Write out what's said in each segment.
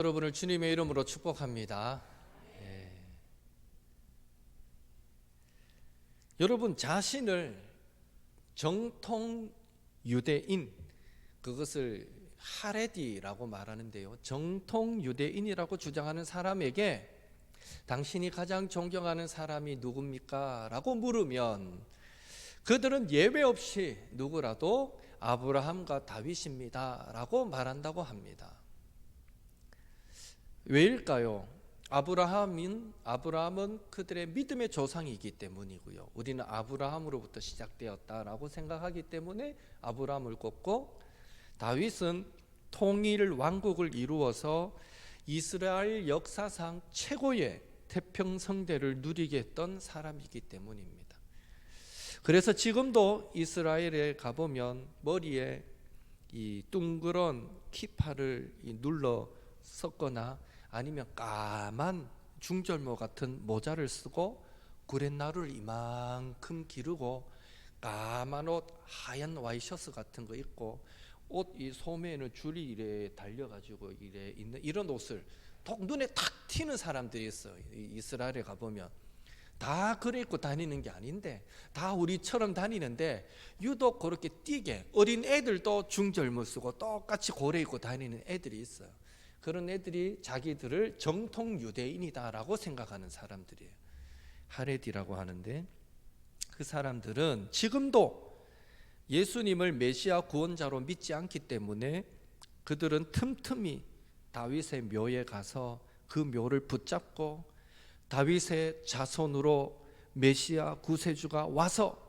여러분을 주님의 이름으로 축복합니다. 예. 여러분 자신을 정통 유대인 그것을 하레디라고 말하는데요. 정통 유대인이라고 주장하는 사람에게 당신이 가장 존경하는 사람이 누굽니까? 라고 물으면 그들은 예외 없이 누구라도 아브라함과 다윗입니다. 라고 말한다고 합니다. 왜일까요? 아브라함인 아브라함은 그들의 믿음의 조상이기 때문이고요. 우리는 아브라함으로부터 시작되었다라고 생각하기 때문에 아브라함을 꼽고 다윗은 통일 왕국을 이루어서 이스라엘 역사상 최고의 태평성대를 누리게 했던 사람이기 때문입니다. 그래서 지금도 이스라엘에 가보면 머리에 이 둥그런 키파를 눌러 썼거나 아니면 까만 중절모 같은 모자를 쓰고 구렛나루를 이만큼 기르고 까만 옷 하얀 와이셔츠 같은 거 입고 옷 이 소매에는 줄이 이래 달려가지고 이래 있는 이런 옷을 톡 눈에 탁 튀는 사람들이 있어요. 이 이스라엘에 가보면 다 그래 입고 다니는 게 아닌데 다 우리처럼 다니는데 유독 그렇게 띄게 어린 애들도 중절모 쓰고 똑같이 고래 입고 다니는 애들이 있어요. 그런 애들이 자기들을 정통 유대인이다라고 생각하는 사람들이에요. 하레디라고 하는데 그 사람들은 지금도 예수님을 메시아 구원자로 믿지 않기 때문에 그들은 틈틈이 다윗의 묘에 가서 그 묘를 붙잡고 다윗의 자손으로 메시아 구세주가 와서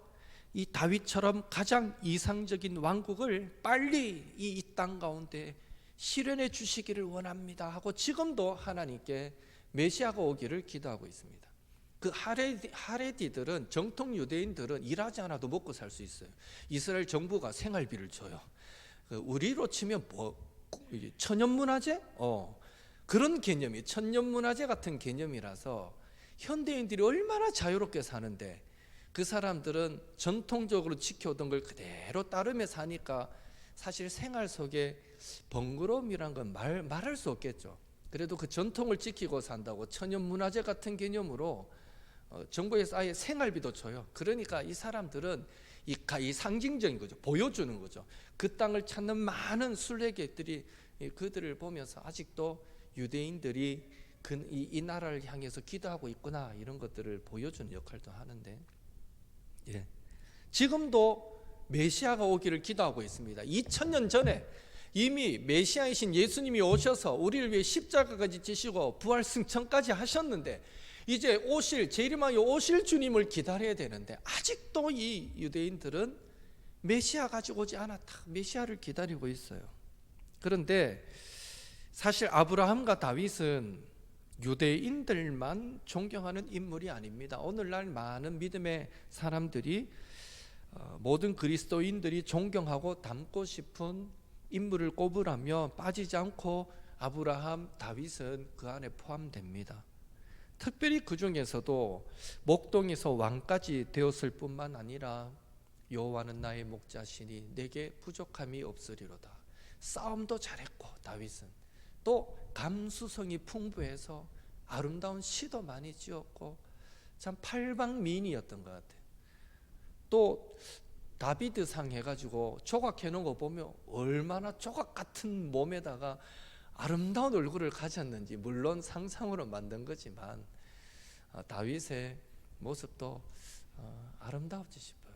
이 다윗처럼 가장 이상적인 왕국을 빨리 이 땅 가운데 실현해 주시기를 원합니다 하고 지금도 하나님께 메시아가 오기를 기도하고 있습니다. 그 하레디, 하레디들은 정통 유대인들은 일하지 않아도 먹고 살 수 있어요. 이스라엘 정부가 생활비를 줘요. 그 우리로 치면 뭐 천연문화재? 어 그런 개념이 천연문화재 같은 개념이라서 현대인들이 얼마나 자유롭게 사는데 그 사람들은 전통적으로 지켜오던 걸 그대로 따르며 사니까 사실 생활 속에 번거로움이란 건 말, 말할 수 없겠죠. 그래도 그 전통을 지키고 산다고 천연 문화재 같은 개념으로 어, 정부에서 아예 생활비도 줘요. 그러니까 이 사람들은 이, 이 상징적인 거죠. 보여주는 거죠. 그 땅을 찾는 많은 순례객들이 그들을 보면서 아직도 유대인들이 그, 이, 이 나라를 향해서 기도하고 있구나 이런 것들을 보여주는 역할도 하는데 예. 지금도 메시아가 오기를 기도하고 있습니다. 2000년 전에 이미 메시아이신 예수님이 오셔서 우리를 위해 십자가까지 지시고 부활 승천까지 하셨는데 이제 오실 재림하여 오실 주님을 기다려야 되는데 아직도 이 유대인들은 메시아 가지고 오지 않았다. 메시아를 기다리고 있어요. 그런데 사실 아브라함과 다윗은 유대인들만 존경하는 인물이 아닙니다. 오늘날 많은 믿음의 사람들이 어, 모든 그리스도인들이 존경하고 닮고 싶은 인물을 꼽으라며 빠지지 않고 아브라함, 다윗은 그 안에 포함됩니다. 특별히 그 중에서도 목동에서 왕까지 되었을 뿐만 아니라 여호와는 나의 목자시니 내게 부족함이 없으리로다. 싸움도 잘했고 다윗은 또 감수성이 풍부해서 아름다운 시도 많이 지었고 참 팔방미인이었던 것 같아요. 또 다비드 상 해가지고 조각해 놓은 거 보면 얼마나 조각 같은 몸에다가 아름다운 얼굴을 가졌는지 물론 상상으로 만든 거지만 어, 다윗의 모습도 어, 아름다웠지 싶어요.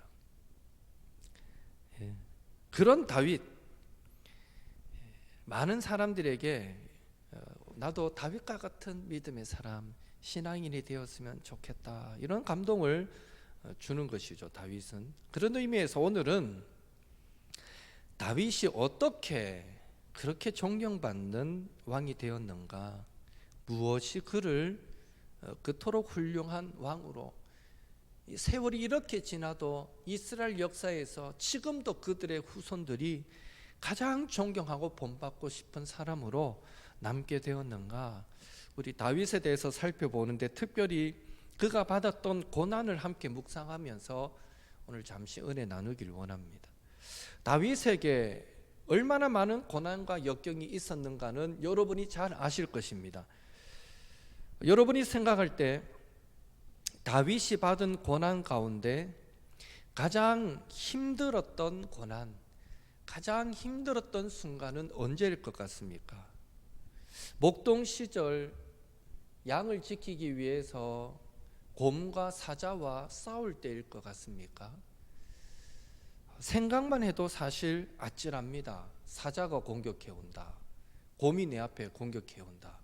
예. 그런 다윗 많은 사람들에게 어, 나도 다윗과 같은 믿음의 사람 신앙인이 되었으면 좋겠다 이런 감동을 주는 것이죠 다윗은. 그런 의미에서 오늘은 다윗이 어떻게 그렇게 존경받는 왕이 되었는가? 무엇이 그를 그토록 훌륭한 왕으로 세월이 이렇게 지나도 이스라엘 역사에서 지금도 그들의 후손들이 가장 존경하고 본받고 싶은 사람으로 남게 되었는가? 우리 다윗에 대해서 살펴보는데 특별히 그가 받았던 고난을 함께 묵상하면서 오늘 잠시 은혜 나누길 원합니다. 다윗에게 얼마나 많은 고난과 역경이 있었는가는 여러분이 잘 아실 것입니다. 여러분이 생각할 때 다윗이 받은 고난 가운데 가장 힘들었던 고난, 가장 힘들었던 순간은 언제일 것 같습니까? 목동 시절 양을 지키기 위해서 곰과 사자와 싸울 때일 것 같습니까? 생각만 해도 사실 아찔합니다. 사자가 공격해 온다. 곰이 내 앞에 공격해 온다.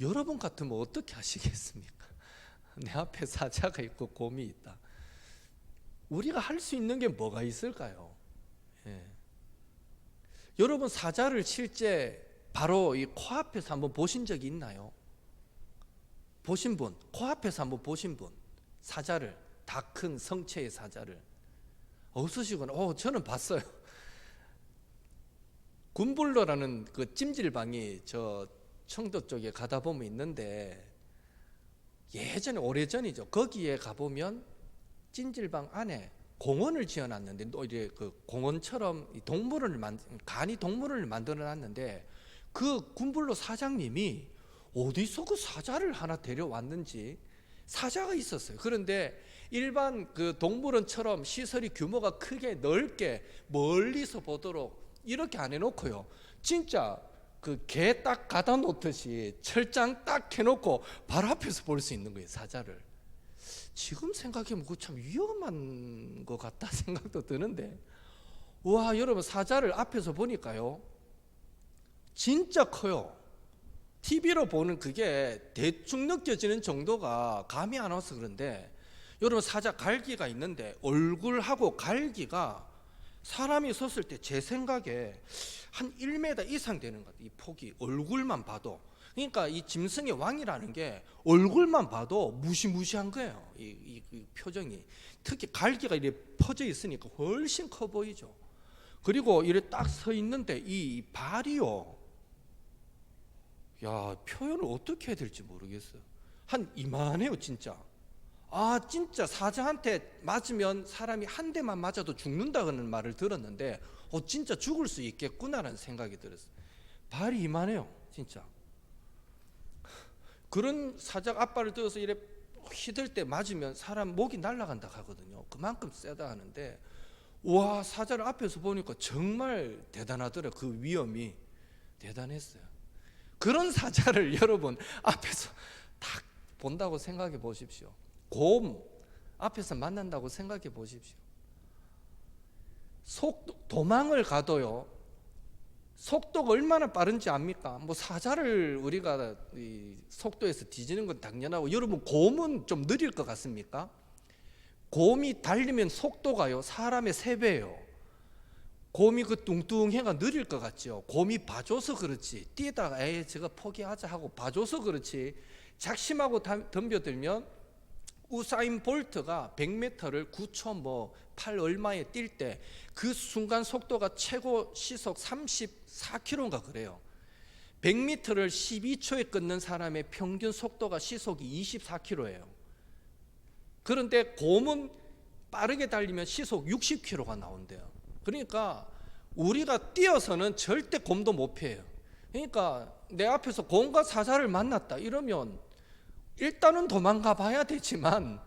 여러분 같으면 어떻게 하시겠습니까? 내 앞에 사자가 있고 곰이 있다. 우리가 할 수 있는 게 뭐가 있을까요? 예. 여러분 사자를 실제 바로 이 코앞에서 한번 보신 적이 있나요? 보신 분, 코앞에서 한번 보신 분, 사자를 다 큰 성체의 사자를 없으시거나, 어 저는 봤어요. 군불로라는 그 찜질방이 저 청도 쪽에 가다 보면 있는데 예전에 오래전이죠. 거기에 가 보면 찜질방 안에 공원을 지어놨는데 또 이제 그 공원처럼 이 동물원을 만 간이 동물원을 만들어놨는데 그 군불로 사장님이 어디서 그 사자를 하나 데려왔는지 사자가 있었어요. 그런데 일반 그 동물원처럼 시설이 규모가 크게 넓게 멀리서 보도록 이렇게 안 해놓고요. 진짜 그 개 딱 가다 놓듯이 철장 딱 해놓고 바로 앞에서 볼 수 있는 거예요. 사자를. 지금 생각해보면 그거 참 위험한 것 같다 생각도 드는데 와 여러분 사자를 앞에서 보니까요 진짜 커요 TV로 보는 그게 대충 느껴지는 정도가 감이 안 와서 그런데 여러분 사자 갈기가 있는데 얼굴하고 갈기가 사람이 섰을 때 제 생각에 한 1m 이상 되는 것 같아요 이 폭이 얼굴만 봐도 그러니까 이 짐승의 왕이라는 게 얼굴만 봐도 무시무시한 거예요. 이, 이, 이 표정이 특히 갈기가 이렇게 퍼져 있으니까 훨씬 커 보이죠. 그리고 이래 딱서 있는데 이 발이요. 야 표현을 어떻게 해야 될지 모르겠어요. 한 이만해요 진짜. 아 진짜 사자한테 맞으면 사람이 한 대만 맞아도 죽는다는 말을 들었는데 어 진짜 죽을 수 있겠구나라는 생각이 들었어요. 발이 이만해요 진짜. 그런 사자 앞발을 들어서 이래 휘들 때 맞으면 사람 목이 날아간다 하거든요. 그만큼 세다 하는데 와 사자를 앞에서 보니까 정말 대단하더라. 그 위험이 대단했어요. 그런 사자를 여러분 앞에서 딱 본다고 생각해 보십시오. 곰 앞에서 만난다고 생각해 보십시오. 속 도망을 가도요. 속도가 얼마나 빠른지 압니까? 뭐 사자를 우리가 이 속도에서 뒤지는 건 당연하고 여러분 곰은 좀 느릴 것 같습니까? 곰이 달리면 속도가요 사람의 세 배예요. 곰이 그 뚱뚱해가 느릴 것 같죠. 곰이 봐줘서 그렇지 뛰다가 에이 제가 포기하자 하고 봐줘서 그렇지 작심하고 덤- 덤벼들면 우사인 볼트가 100m를 9초 뭐8 얼마에 뛸 때 그 순간 속도가 최고 시속 34km인가 그래요. 100m를 12초에 끊는 사람의 평균 속도가 시속이 24km예요. 그런데 곰은 빠르게 달리면 시속 60km가 나온대요. 그러니까 우리가 뛰어서는 절대 곰도 못 피해요. 그러니까 내 앞에서 곰과 사자를 만났다 이러면 일단은 도망가 봐야 되지만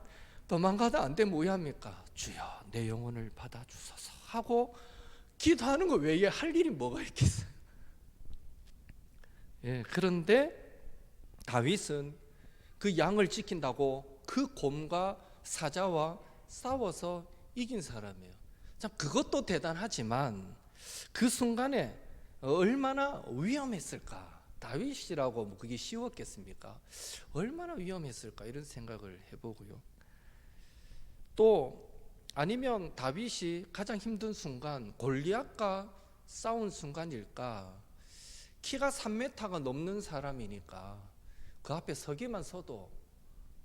도망가다 안 되면 뭐 합니까? 주여 내 영혼을 받아 주소서 하고 기도하는 거 외에 할 일이 뭐가 있겠어요? 예, 그런데 다윗은 그 양을 지킨다고 그 곰과 사자와 싸워서 이긴 사람이에요. 참 그것도 대단하지만 그 순간에 얼마나 위험했을까? 다윗이라고 뭐 그게 쉬웠겠습니까? 얼마나 위험했을까 이런 생각을 해보고요. 또 아니면 다윗이 가장 힘든 순간 골리앗과 싸운 순간일까? 키가 3m가 넘는 사람이니까 그 앞에 서기만 서도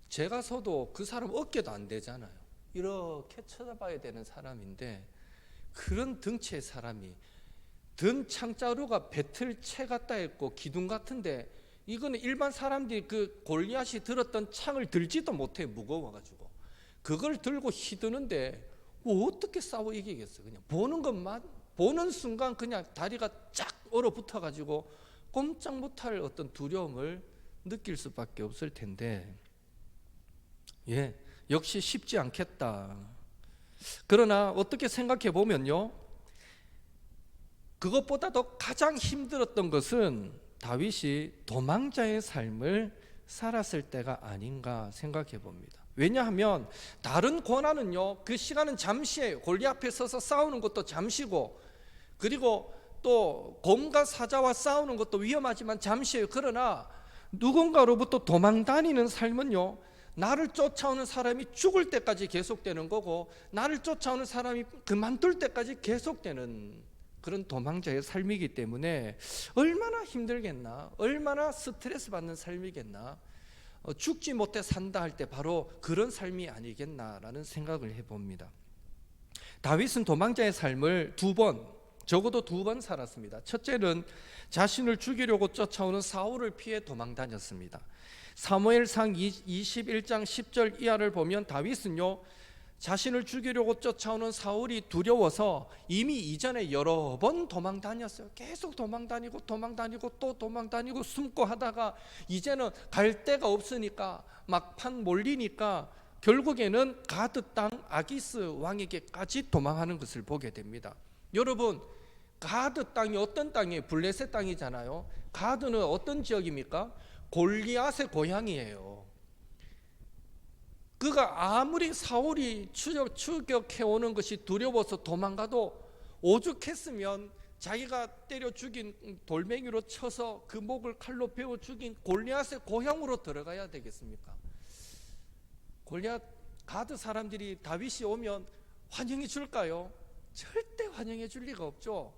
제가 서도 그 사람 어깨도 안 되잖아요. 이렇게 쳐다봐야 되는 사람인데 그런 등치의 사람이 든 창자루가 배틀채 같다 했고 기둥 같은데 이거는 일반 사람들이 그 골리앗이 들었던 창을 들지도 못해 무거워가지고 그걸 들고 휘두는데 뭐 어떻게 싸워 이기겠어 그냥. 보는 것만 보는 순간 그냥 다리가 쫙 얼어붙어 가지고 꼼짝 못할 어떤 두려움을 느낄 수밖에 없을 텐데 예 역시 쉽지 않겠다 그러나 어떻게 생각해 보면요 그것보다도 가장 힘들었던 것은 다윗이 도망자의 삶을 살았을 때가 아닌가 생각해 봅니다. 왜냐하면 다른 고난은요 그 시간은 잠시예요. 골리 앞에 서서 싸우는 것도 잠시고 그리고 또 곰과 사자와 싸우는 것도 위험하지만 잠시예요. 그러나 누군가로부터 도망 다니는 삶은요 나를 쫓아오는 사람이 죽을 때까지 계속되는 거고 나를 쫓아오는 사람이 그만둘 때까지 계속되는 그런 도망자의 삶이기 때문에 얼마나 힘들겠나, 얼마나 스트레스 받는 삶이겠나, 어, 죽지 못해 산다 할 때 바로 그런 삶이 아니겠나라는 생각을 해봅니다. 다윗은 도망자의 삶을 두 번, 적어도 두 번 살았습니다. 첫째는 자신을 죽이려고 쫓아오는 사울을 피해 도망 다녔습니다. 사무엘상 21장 10절 이하를 보면 다윗은요 자신을 죽이려고 쫓아오는 사울이 두려워서 이미 이전에 여러 번 도망 다녔어요. 계속 도망 다니고 도망 다니고 또 도망 다니고 숨고 하다가 이제는 갈 데가 없으니까 막판 몰리니까 결국에는 가드 땅 아기스 왕에게까지 도망하는 것을 보게 됩니다. 여러분 가드 땅이 어떤 땅이에요? 블레셋 땅이잖아요. 가드는 어떤 지역입니까? 골리앗의 고향이에요. 그가 아무리 사울이 추격, 추격해 오는 것이 두려워서 도망가도 오죽했으면 자기가 때려 죽인 돌멩이로 쳐서 그 목을 칼로 베어 죽인 골리앗의 고향으로 들어가야 되겠습니까? 골리앗 가드 사람들이 다윗이 오면 환영해 줄까요? 절대 환영해 줄 리가 없죠.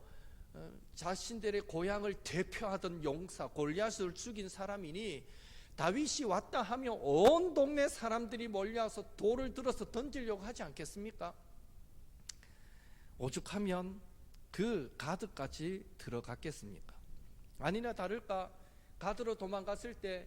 어, 자신들의 고향을 대표하던 용사 골리앗을 죽인 사람이니 다윗이 왔다 하면 온 동네 사람들이 몰려와서 돌을 들어서 던지려고 하지 않겠습니까? 오죽하면 그 가드까지 들어갔겠습니까? 아니나 다를까 가드로 도망갔을 때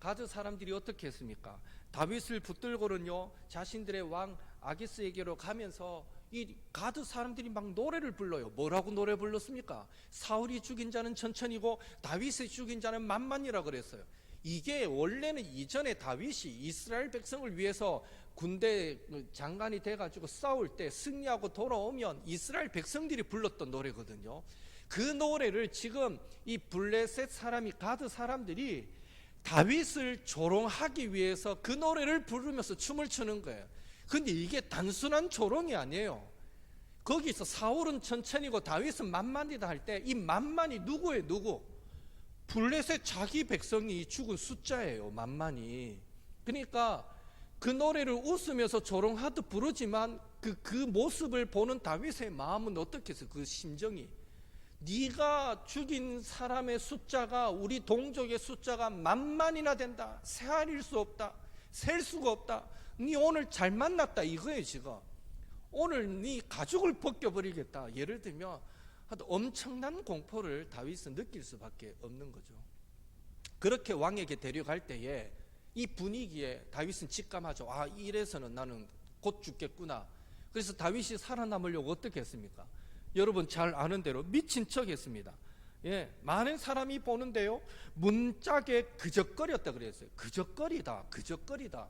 가드 사람들이 어떻게 했습니까? 다윗을 붙들고는요 자신들의 왕 아기스에게로 가면서 이 가드 사람들이 막 노래를 불러요. 뭐라고 노래 불렀습니까? 사울이 죽인 자는 천천히고 다윗이 죽인 자는 만만이라 그랬어요. 이게 원래는 이전에 다윗이 이스라엘 백성을 위해서 군대 장관이 돼가지고 싸울 때 승리하고 돌아오면 이스라엘 백성들이 불렀던 노래거든요. 그 노래를 지금 이 블레셋 사람이 가드 사람들이 다윗을 조롱하기 위해서 그 노래를 부르면서 춤을 추는 거예요. 근데 이게 단순한 조롱이 아니에요. 거기서 사울은 천천히고 다윗은 만만이다 할 때 이 만만이 누구예요, 누구? 블레셋 자기 백성이 죽은 숫자예요, 만만이. 그러니까 그 노래를 웃으면서 조롱하듯 부르지만 그, 그 모습을 보는 다윗의 마음은 어떻게 해서 그 심정이 네가 죽인 사람의 숫자가 우리 동족의 숫자가 만만이나 된다. 세알일 수 없다. 셀 수가 없다. 네 오늘 잘 만났다 이거예요 지금. 오늘 네 가죽을 벗겨버리겠다. 예를 들면 엄청난 공포를 다윗은 느낄 수밖에 없는 거죠. 그렇게 왕에게 데려갈 때에 이 분위기에 다윗은 직감하죠. 아 이래서는 나는 곧 죽겠구나. 그래서 다윗이 살아남으려고 어떻게 했습니까? 여러분 잘 아는 대로 미친 척 했습니다. 예, 많은 사람이 보는데요. 문짝에 그적거렸다 그랬어요. 그적거리다, 그적거리다.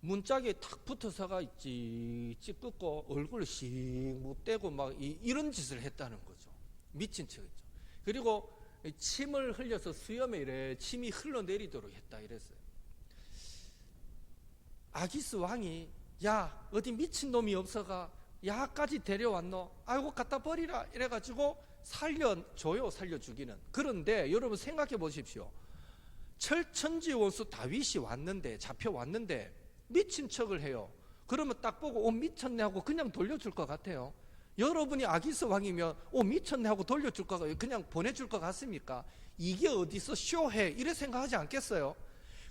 문짝에 탁 붙어서가 있지, 찌끄고 얼굴을 씩 못 대고 막 이, 이런 짓을 했다는 거죠. 미친 척이죠. 그리고 침을 흘려서 수염에 이래 침이 흘러내리도록 했다 이랬어요. 아기스 왕이 야 어디 미친 놈이 없어가 야까지 데려왔노 아이고 갖다 버리라 이래가지고 살려줘요 살려주기는 그런데 여러분 생각해 보십시오 철천지 원수 다윗이 왔는데 잡혀왔는데 미친 척을 해요. 그러면 딱 보고 오 미쳤네 하고 그냥 돌려줄 것 같아요. 여러분이 아기스 왕이면 오 미쳤네 하고 돌려줄 것 같아요 그냥 보내줄 것 같습니까? 이게 어디서 쇼해? 이래 생각하지 않겠어요?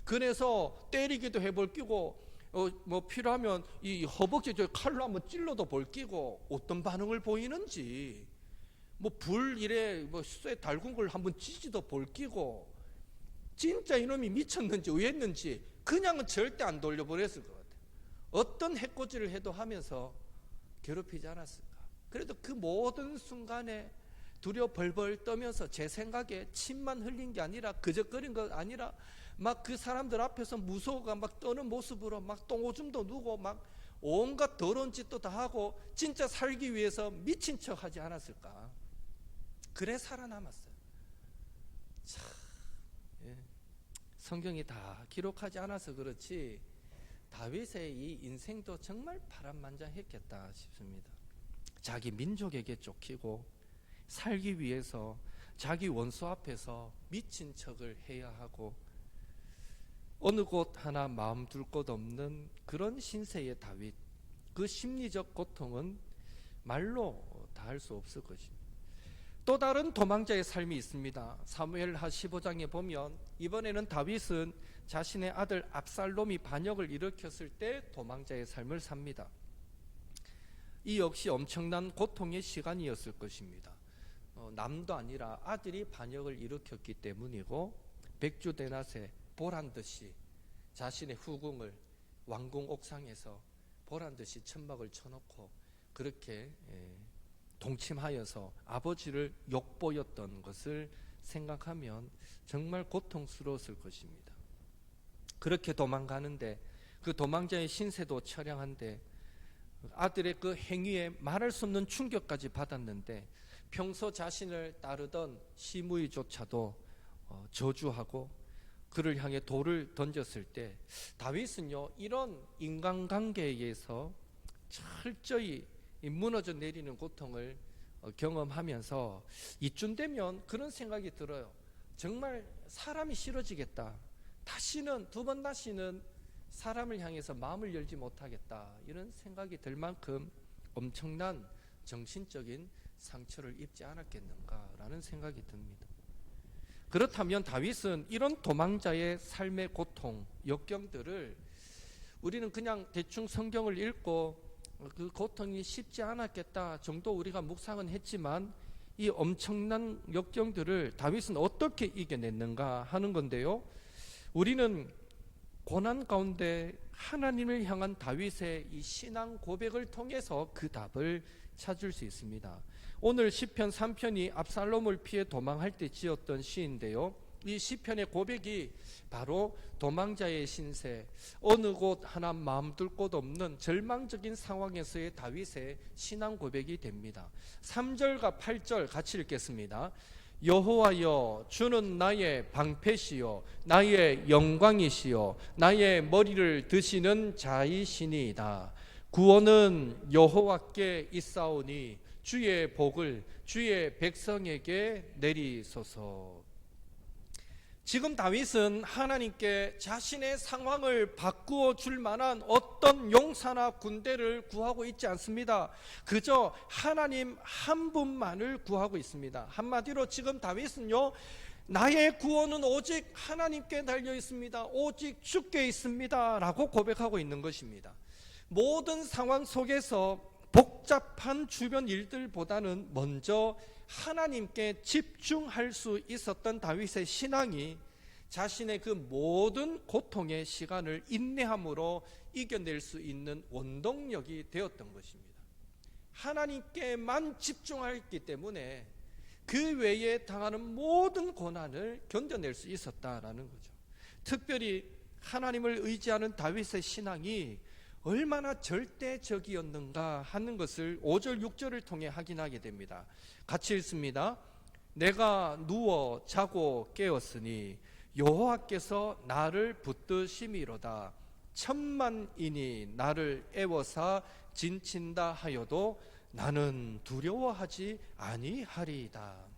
그래서 때리기도 해볼 끼고 어, 뭐 필요하면 이 허벅지 저 칼로 한번 찔러도 볼 끼고 어떤 반응을 보이는지. 뭐 불 이래 뭐쇠 달군 걸 한번 찌지도 볼 끼고. 진짜 이놈이 미쳤는지 의했는지 그냥은 절대 안 돌려보냈을 것 같아요. 어떤 해코지를 해도 하면서 괴롭히지 않았을까? 그래도 그 모든 순간에 두려 벌벌 떠면서 제 생각에 침만 흘린 게 아니라 그저거린 것 아니라 막 그 사람들 앞에서 무서워가 막 떠는 모습으로 막 똥오줌도 누고 막 온갖 더러운 짓도 다 하고 진짜 살기 위해서 미친 척 하지 않았을까? 그래 살아남았어요. 참, 예. 성경이 다 기록하지 않아서 그렇지 다윗의 이 인생도 정말 파란만장했겠다 싶습니다. 자기 민족에게 쫓기고 살기 위해서 자기 원수 앞에서 미친 척을 해야 하고 어느 곳 하나 마음 둘 곳 없는 그런 신세의 다윗 그 심리적 고통은 말로 다 할 수 없을 것입니다. 또 다른 도망자의 삶이 있습니다. 사무엘하 15장에 보면 이번에는 다윗은 자신의 아들 압살롬이 반역을 일으켰을 때 도망자의 삶을 삽니다. 이 역시 엄청난 고통의 시간이었을 것입니다. 어, 남도 아니라 아들이 반역을 일으켰기 때문이고 백주 대낮에 보란 듯이 자신의 후궁을 왕궁 옥상에서 보란 듯이 천막을 쳐놓고 그렇게 예, 동침하여서 아버지를 욕보였던 것을 생각하면 정말 고통스러웠을 것입니다. 그렇게 도망가는데 그 도망자의 신세도 처량한데 아들의 그 행위에 말할 수 없는 충격까지 받았는데 평소 자신을 따르던 시무이조차도 어, 저주하고 그를 향해 돌을 던졌을 때 다윗은요 이런 인간관계에 의해서 철저히 이 무너져 내리는 고통을 어, 경험하면서 이쯤 되면 그런 생각이 들어요. 정말 사람이 싫어지겠다. 다시는 두 번 다시는 사람을 향해서 마음을 열지 못하겠다. 이런 생각이 들 만큼 엄청난 정신적인 상처를 입지 않았겠는가라는 생각이 듭니다. 그렇다면 다윗은 이런 도망자의 삶의 고통, 역경들을 우리는 그냥 대충 성경을 읽고 그 고통이 쉽지 않았겠다 정도 우리가 묵상은 했지만 이 엄청난 역경들을 다윗은 어떻게 이겨냈는가 하는 건데요. 우리는 고난 가운데 하나님을 향한 다윗의 이 신앙 고백을 통해서 그 답을 찾을 수 있습니다. 오늘 시편 3편이 압살롬을 피해 도망할 때 지었던 시인데요. 이 시편의 고백이 바로 도망자의 신세, 어느 곳 하나 마음 둘 곳 없는 절망적인 상황에서의 다윗의 신앙 고백이 됩니다. 3절과 8절 같이 읽겠습니다. 여호와여 주는 나의 방패시요 나의 영광이시요 나의 머리를 드시는 자이시니이다. 구원은 여호와께 있사오니 주의 복을 주의 백성에게 내리소서. 지금 다윗은 하나님께 자신의 상황을 바꾸어 줄 만한 어떤 용사나 군대를 구하고 있지 않습니다. 그저 하나님 한 분만을 구하고 있습니다. 한마디로 지금 다윗은요, 나의 구원은 오직 하나님께 달려 있습니다. 오직 주께 있습니다. 라고 고백하고 있는 것입니다. 모든 상황 속에서 복잡한 주변 일들보다는 먼저 하나님께 집중할 수 있었던 다윗의 신앙이 자신의 그 모든 고통의 시간을 인내함으로 이겨낼 수 있는 원동력이 되었던 것입니다. 하나님께만 집중했기 때문에 그 외에 당하는 모든 고난을 견뎌낼 수 있었다라는 거죠. 특별히 하나님을 의지하는 다윗의 신앙이 얼마나 절대적이었는가 하는 것을 5절 6절을 통해 확인하게 됩니다. 같이 읽습니다. 내가 누워 자고 깨었으니 여호와께서 나를 붙드심이로다. 천만인이 나를 애워사 진친다 하여도 나는 두려워하지 아니하리이다.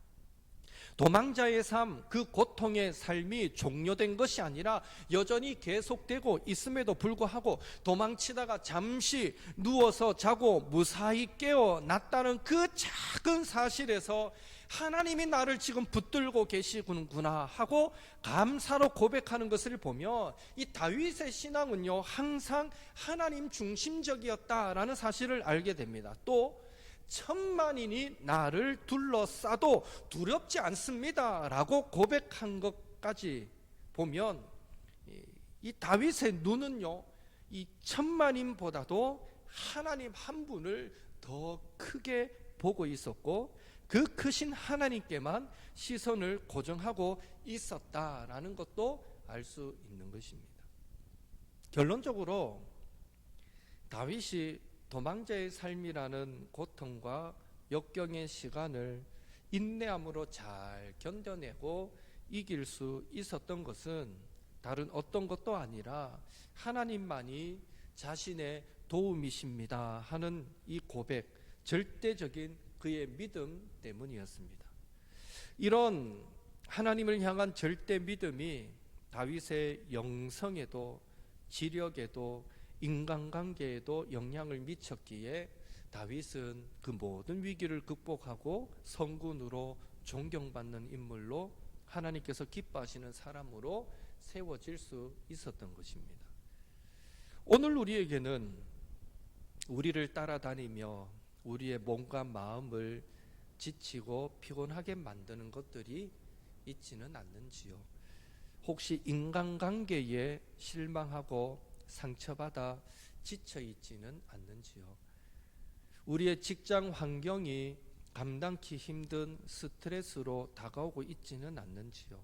도망자의 삶, 그 고통의 삶이 종료된 것이 아니라 여전히 계속되고 있음에도 불구하고 도망치다가 잠시 누워서 자고 무사히 깨어났다는 그 작은 사실에서 하나님이 나를 지금 붙들고 계시구나 하고 감사로 고백하는 것을 보면 이 다윗의 신앙은요 항상 하나님 중심적이었다라는 사실을 알게 됩니다. 또 천만인이 나를 둘러싸도 두렵지 않습니다. 라고 고백한 것까지 보면 이 다윗의 눈은요, 이 천만인보다도 하나님 한 분을 더 크게 보고 있었고 그 크신 하나님께만 시선을 고정하고 있었다라는 것도 알 수 있는 것입니다. 결론적으로 다윗이 도망자의 삶이라는 고통과 역경의 시간을 인내함으로 잘 견뎌내고 이길 수 있었던 것은 다른 어떤 것도 아니라 하나님만이 자신의 도움이십니다 하는 이 고백, 절대적인 그의 믿음 때문이었습니다. 이런 하나님을 향한 절대 믿음이 다윗의 영성에도 지력에도 인간관계에도 영향을 미쳤기에 다윗은 그 모든 위기를 극복하고 성군으로 존경받는 인물로 하나님께서 기뻐하시는 사람으로 세워질 수 있었던 것입니다. 오늘 우리에게는 우리를 따라다니며 우리의 몸과 마음을 지치고 피곤하게 만드는 것들이 있지는 않는지요. 혹시 인간관계에 실망하고 상처받아 지쳐 있지는 않는지요. 우리의 직장 환경이 감당키 힘든 스트레스로 다가오고 있지는 않는지요.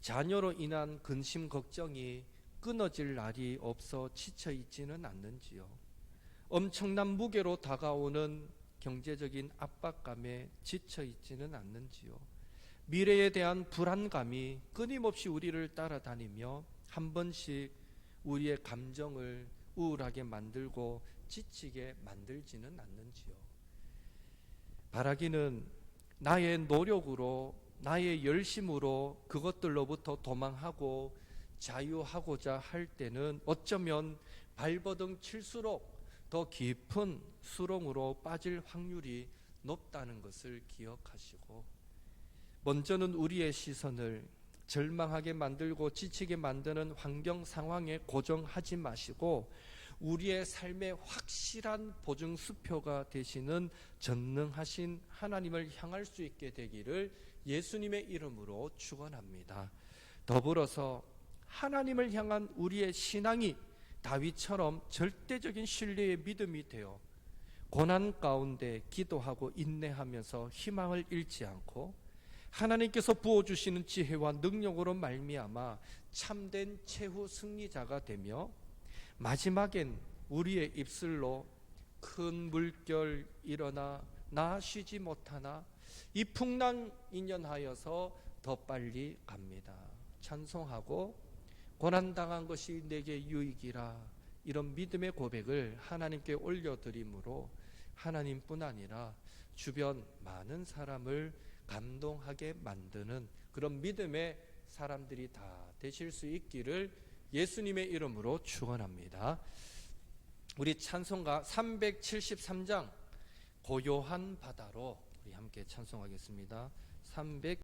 자녀로 인한 근심 걱정이 끊어질 날이 없어 지쳐 있지는 않는지요. 엄청난 무게로 다가오는 경제적인 압박감에 지쳐 있지는 않는지요. 미래에 대한 불안감이 끊임없이 우리를 따라다니며 한 번씩 우리의 감정을 우울하게 만들고 지치게 만들지는 않는지요. 바라기는 나의 노력으로 나의 열심으로 그것들로부터 도망하고 자유하고자 할 때는 어쩌면 발버둥 칠수록 더 깊은 수렁으로 빠질 확률이 높다는 것을 기억하시고 먼저는 우리의 시선을 절망하게 만들고 지치게 만드는 환경 상황에 고정하지 마시고 우리의 삶의 확실한 보증 수표가 되시는 전능하신 하나님을 향할 수 있게 되기를 예수님의 이름으로 축원합니다. 더불어서 하나님을 향한 우리의 신앙이 다윗처럼 절대적인 신뢰의 믿음이 되어 고난 가운데 기도하고 인내하면서 희망을 잃지 않고 하나님께서 부어 주시는 지혜와 능력으로 말미암아 참된 최후 승리자가 되며 마지막엔 우리의 입술로 큰 물결 일어나 나 쉬지 못하나 이 풍랑 인연하여서 더 빨리 갑니다. 찬송하고 고난 당한 것이 내게 유익이라 이런 믿음의 고백을 하나님께 올려드림으로 하나님뿐 아니라 주변 많은 사람을 감동하게 만드는 그런 믿음의 사람들이 다 되실 수 있기를 예수님의 이름으로 축원합니다. 우리 찬송가 373장 고요한 바다로 우리 함께 찬송하겠습니다. 300